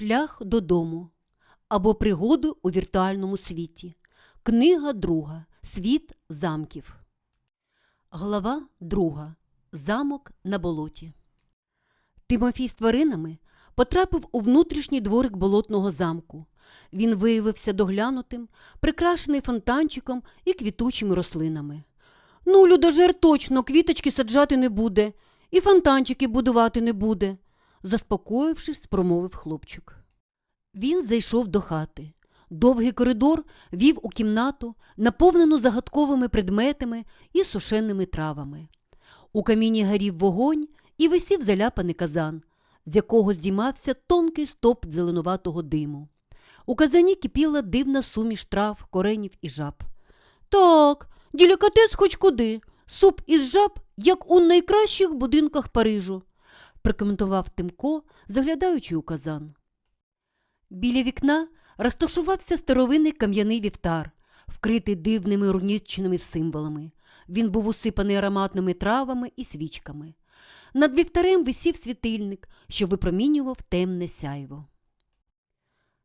Шлях додому або пригоди у віртуальному світі. Книга друга. Світ замків. Глава друга. Замок на болоті. Тимофій з тваринами потрапив у внутрішній дворик болотного замку. Він виявився доглянутим, прикрашений фонтанчиком і квітучими рослинами. Ну, людожер точно квіточки саджати не буде, і фонтанчики будувати не буде, заспокоївшись, промовив хлопчик. Він зайшов до хати. Довгий коридор вів у кімнату, наповнену загадковими предметами і сушеними травами. У каміні горів вогонь і висів заляпаний казан, з якого здіймався тонкий стоп зеленуватого диму. У казані кипіла дивна суміш трав, коренів і жаб. Так, делікатес хоч куди. Суп із жаб, як у найкращих будинках Парижу, прикоментував Тимко, заглядаючи у казан. Біля вікна розташувався старовинний кам'яний вівтар, вкритий дивними рунічними символами. Він був усипаний ароматними травами і свічками. Над вівтарем висів світильник, що випромінював темне сяйво.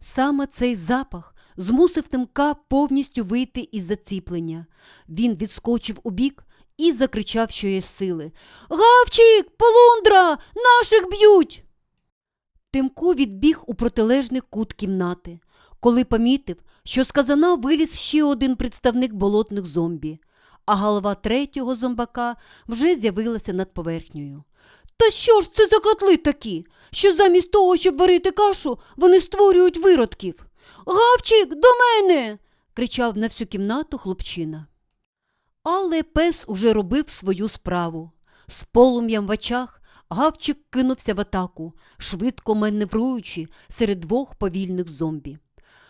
Саме цей запах змусив Тимка повністю вийти із заціплення. Він відскочив убік і закричав, що сили. Гавчик, полундра, наших б'ють. Тимко відбіг у протилежний кут кімнати, коли помітив, що з казана виліз ще один представник болотних зомбі, а голова третього зомбака вже з'явилася над поверхнею. Та що ж це за котли такі, що замість того, щоб варити кашу, вони створюють виродків? Гавчик, до мене. кричав на всю кімнату хлопчина. Але пес уже робив свою справу. З полум'ям в очах гавчик кинувся в атаку, швидко маневруючи серед двох повільних зомбі.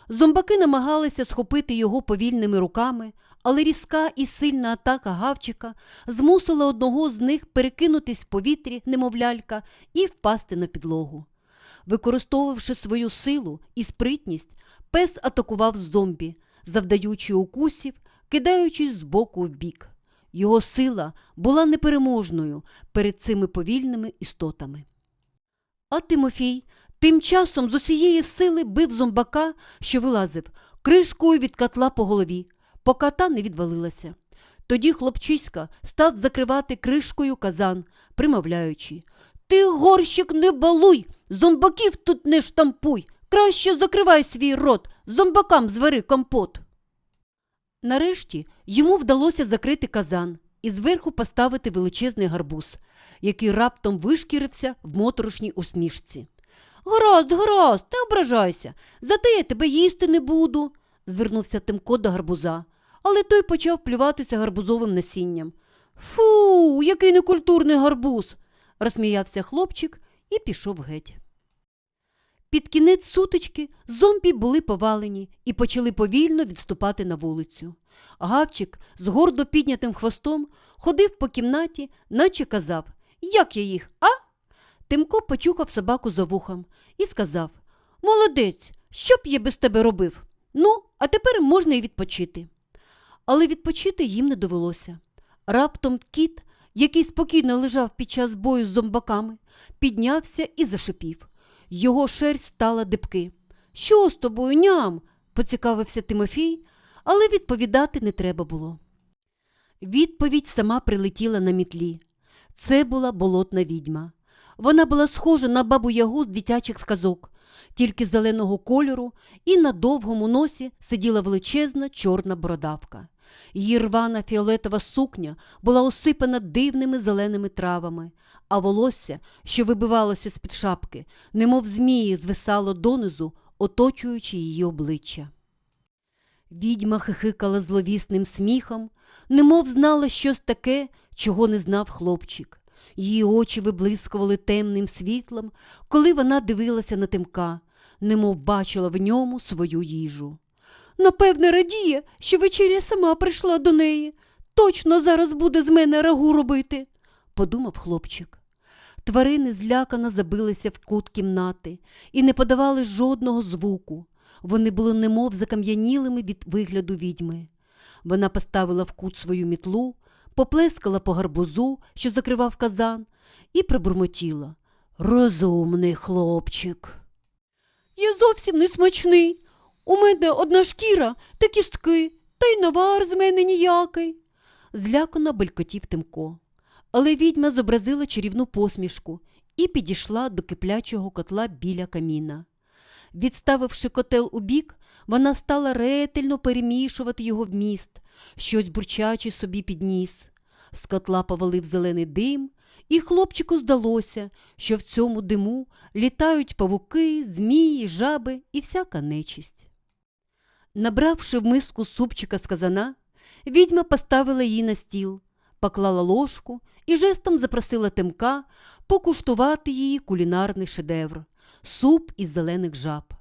Зомбаки намагалися схопити його повільними руками, але різка і сильна атака гавчика змусила одного з них перекинутись в повітрі, немов лялька, і впасти на підлогу. Використовувавши свою силу і спритність, пес атакував зомбі, завдаючи укусів, кидаючись з боку в бік. Його сила була непереможною перед цими повільними істотами. А Тимофій тим часом з усієї сили бив зомбака, що вилазив, кришкою від котла по голові, поки та не відвалилася. Тоді хлопчиська став закривати кришкою казан, примовляючи Ти, горщик, не балуй, зомбаків тут не штампуй, краще закривай свій рот, зомбакам звари компот. Нарешті йому вдалося закрити казан і зверху поставити величезний гарбуз, який раптом вишкірився в моторошній усмішці. Гаразд, гаразд, не ображайся, зате я тебе їсти не буду, звернувся Тимко до гарбуза, але той почав плюватися гарбузовим насінням. Фу, який некультурний гарбуз, розсміявся хлопчик і пішов геть. Під кінець сутички зомбі були повалені і почали повільно відступати на вулицю. Гавчик з гордо піднятим хвостом ходив по кімнаті, наче казав Як я їх, а? Тимко почухав собаку за вухом і сказав Молодець, що б я без тебе робив? Ну, а тепер можна й відпочити. Але відпочити їм не довелося. Раптом кіт, який спокійно лежав під час бою з зомбаками, піднявся і зашипів. Його шерсть стала дибки. Що з тобою, ням? поцікавився Тимофій, але відповідати не треба було. Відповідь сама прилетіла на мітлі. Це була болотна відьма. Вона була схожа на бабу ягу з дитячих сказок, тільки зеленого кольору, і на довгому носі сиділа величезна чорна бородавка. Її рвана фіолетова сукня була осипана дивними зеленими травами, а волосся, що вибивалося з-під шапки, немов змії звисало донизу, оточуючи її обличчя. Відьма хихикала зловісним сміхом, немов знала щось таке, чого не знав хлопчик. Її очі виблискували темним світлом, коли вона дивилася на тимка, немов бачила в ньому свою їжу. Напевне, радіє, що вечеря сама прийшла до неї. Точно зараз буде з мене рагу робити, подумав хлопчик. Тварини злякано забилися в кут кімнати і не подавали жодного звуку. Вони були немов закам'янілими від вигляду відьми. Вона поставила в кут свою мітлу, поплескала по гарбузу, що закривав казан, і пробурмотіла. Розумний хлопчик. я зовсім не смачний. У мене одна шкіра та кістки, та й навар з мене ніякий. Злякано белькотів Тимко. Але відьма зобразила чарівну посмішку і підійшла до киплячого котла біля каміна. Відставивши котел у бік, вона стала ретельно перемішувати його вміст, щось бурчачи собі підніс. З котла повалив зелений дим, і хлопчику здалося, що в цьому диму літають павуки, змії, жаби і всяка нечисть. Набравши в миску супчика з казана, відьма поставила її на стіл, поклала ложку і жестом запросила Тимка покуштувати її кулінарний шедевр суп із зелених жаб.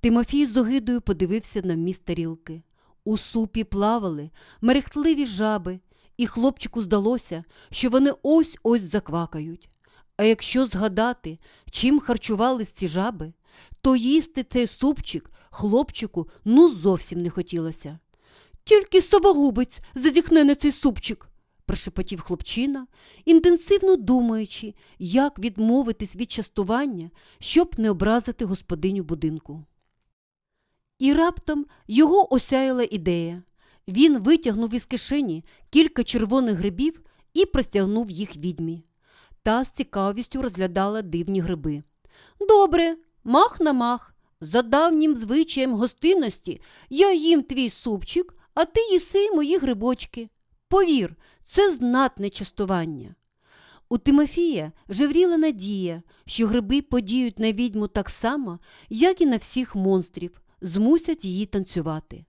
Тимофій з огидою подивився на вміст тарілки. У супі плавали мерехтливі жаби, і хлопчику здалося, що вони ось ось заквакають. А якщо згадати, чим харчувались ці жаби, то їсти цей супчик хлопчику ну зовсім не хотілося. Тільки собогубець задіхне на цей супчик, прошепотів хлопчина, інтенсивно думаючи, як відмовитись від частування, щоб не образити господиню будинку. І раптом його осяяла ідея. Він витягнув із кишені кілька червоних грибів і простягнув їх відьмі. Та з цікавістю розглядала дивні гриби. Добре, мах на мах. За давнім звичаєм гостинності я їм твій супчик, а ти їси мої грибочки. Повір, це знатне частування. У Тимофія жевріла надія, що гриби подіють на відьму так само, як і на всіх монстрів, змусять її танцювати.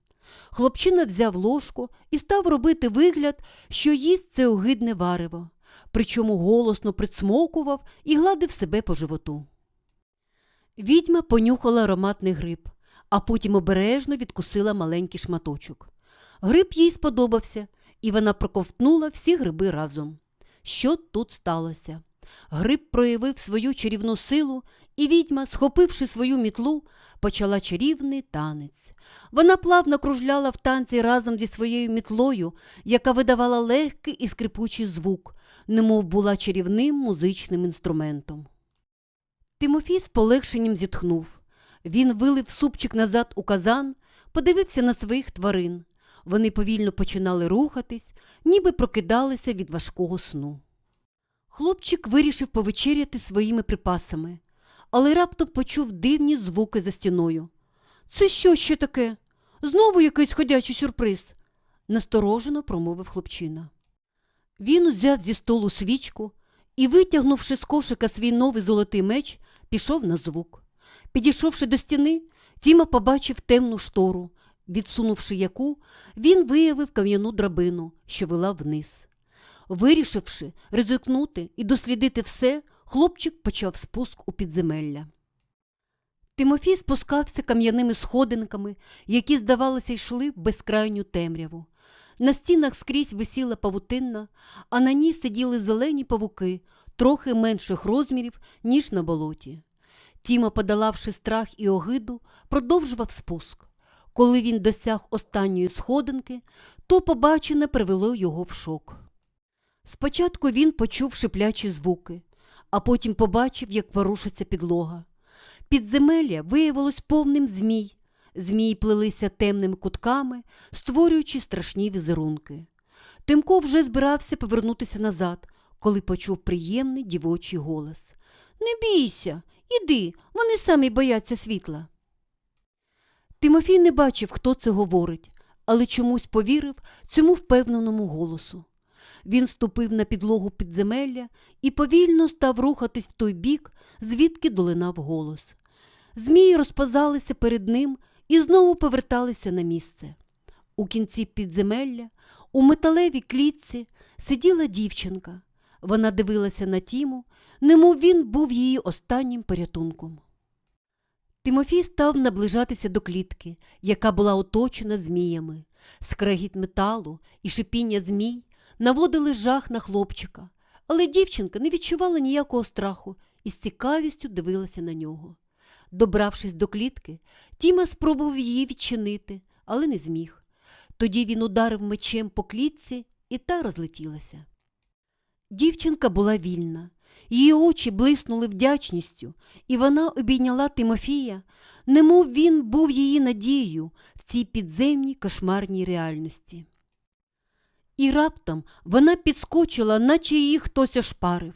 Хлопчина взяв ложку і став робити вигляд, що їсть це огидне варево, причому голосно прицмокував і гладив себе по животу. Відьма понюхала ароматний гриб, а потім обережно відкусила маленький шматочок. Гриб їй сподобався, і вона проковтнула всі гриби разом. Що тут сталося? Гриб проявив свою чарівну силу, і відьма, схопивши свою мітлу, почала чарівний танець. Вона плавно кружляла в танці разом зі своєю мітлою, яка видавала легкий і скрипучий звук, немов була чарівним музичним інструментом. Тимофій з полегшенням зітхнув. Він вилив супчик назад у казан, подивився на своїх тварин. Вони повільно починали рухатись, ніби прокидалися від важкого сну. Хлопчик вирішив повечеряти своїми припасами, але раптом почув дивні звуки за стіною. Це що ще таке? Знову якийсь ходячий сюрприз, насторожено промовив хлопчина. Він узяв зі столу свічку і, витягнувши з кошика свій новий золотий меч, пішов на звук. Підійшовши до стіни, Тіма побачив темну штору, відсунувши яку, він виявив кам'яну драбину, що вела вниз. Вирішивши ризикнути і дослідити все, хлопчик почав спуск у підземелля. Тимофій спускався кам'яними сходинками, які, здавалося, йшли в безкрайню темряву. На стінах скрізь висіла павутинна, а на ній сиділи зелені павуки, трохи менших розмірів, ніж на болоті. Тіма, подолавши страх і огиду, продовжував спуск. Коли він досяг останньої сходинки, то побачене привело його в шок. Спочатку він почув шиплячі звуки, а потім побачив, як ворушиться підлога. Підземелля виявилось повним змій. Змії плелися темними кутками, створюючи страшні візерунки. Тимко вже збирався повернутися назад, коли почув приємний дівочий голос. Не бійся, іди, вони самі бояться світла. Тимофій не бачив, хто це говорить, але чомусь повірив цьому впевненому голосу. Він ступив на підлогу підземелля і повільно став рухатись в той бік, звідки долинав голос. Змії розпазалися перед ним і знову поверталися на місце. У кінці підземелля, у металевій клітці, сиділа дівчинка. Вона дивилася на Тіму, немов він був її останнім порятунком. Тимофій став наближатися до клітки, яка була оточена зміями. Скрегіт металу і шипіння змій наводили жах на хлопчика, але дівчинка не відчувала ніякого страху і з цікавістю дивилася на нього. Добравшись до клітки, Тіма спробував її відчинити, але не зміг. Тоді він ударив мечем по клітці, і та розлетілася. Дівчинка була вільна, Її очі блиснули вдячністю, і вона обійняла Тимофія, немов він був її надією в цій підземній кошмарній реальності. І раптом вона підскочила, наче її хтось ошпарив.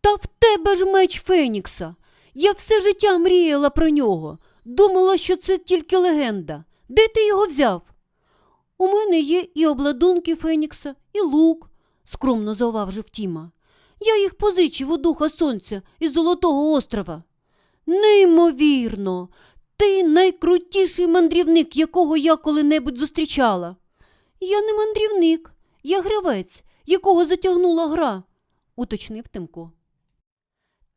Та в тебе ж меч Фенікса. Я все життя мріяла про нього. Думала, що це тільки легенда. Де ти його взяв? У мене є і обладунки Фенікса, і лук, скромно зауважив Тіма. Я їх позичив у духа сонця із Золотого острова. Неймовірно, ти найкрутіший мандрівник, якого я коли-небудь зустрічала. Я не мандрівник, я гравець, якого затягнула гра, уточнив Тимко.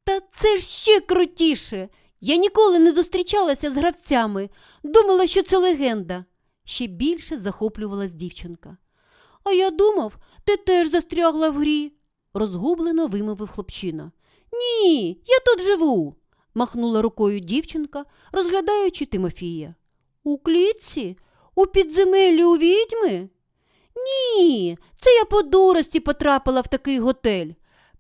Та це ж ще крутіше. Я ніколи не зустрічалася з гравцями, думала, що це легенда. Ще більше захоплювалась дівчинка. А я думав, ти теж застрягла в грі, розгублено вимовив хлопчина. Ні, я тут живу, махнула рукою дівчинка, розглядаючи Тимофія. У клітці? У підземеллі у відьми? Ні, це я по дурості потрапила в такий готель.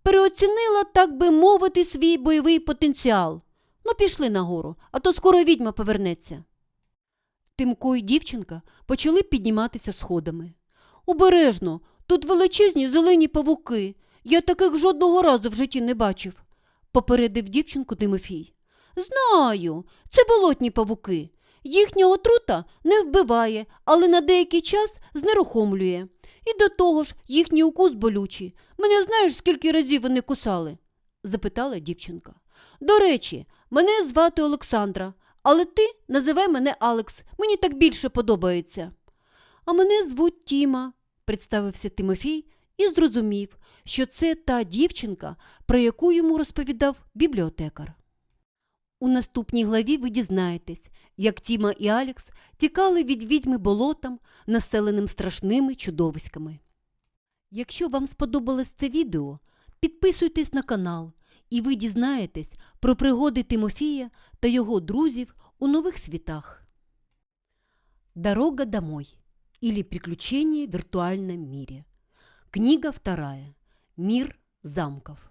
Переоцінила, так би мовити, свій бойовий потенціал. Ну, пішли нагору, а то скоро відьма повернеться. Тимко і дівчинка почали підніматися сходами. Обережно, тут величезні зелені павуки. Я таких жодного разу в житті не бачив, попередив дівчинку Тимофій. Знаю, це болотні павуки. Їхня отрута не вбиває, але на деякий час знерухомлює. І до того ж їхній укус болючий. Мене знаєш, скільки разів вони кусали? запитала дівчинка. До речі, мене звати Олександра, але ти називай мене Алекс, мені так більше подобається. А мене звуть Тіма, представився Тимофій і зрозумів, що це та дівчинка, про яку йому розповідав бібліотекар. У наступній главі ви дізнаєтесь, як Тіма і Алекс тікали від відьми болотам, населеним страшними чудовиськами. Якщо вам сподобалось це відео, підписуйтесь на канал, і ви дізнаєтесь про пригоди Тимофія та його друзів у нових світах. Дорога домой или приключения в виртуальном мире. Книга вторая. Мир замков.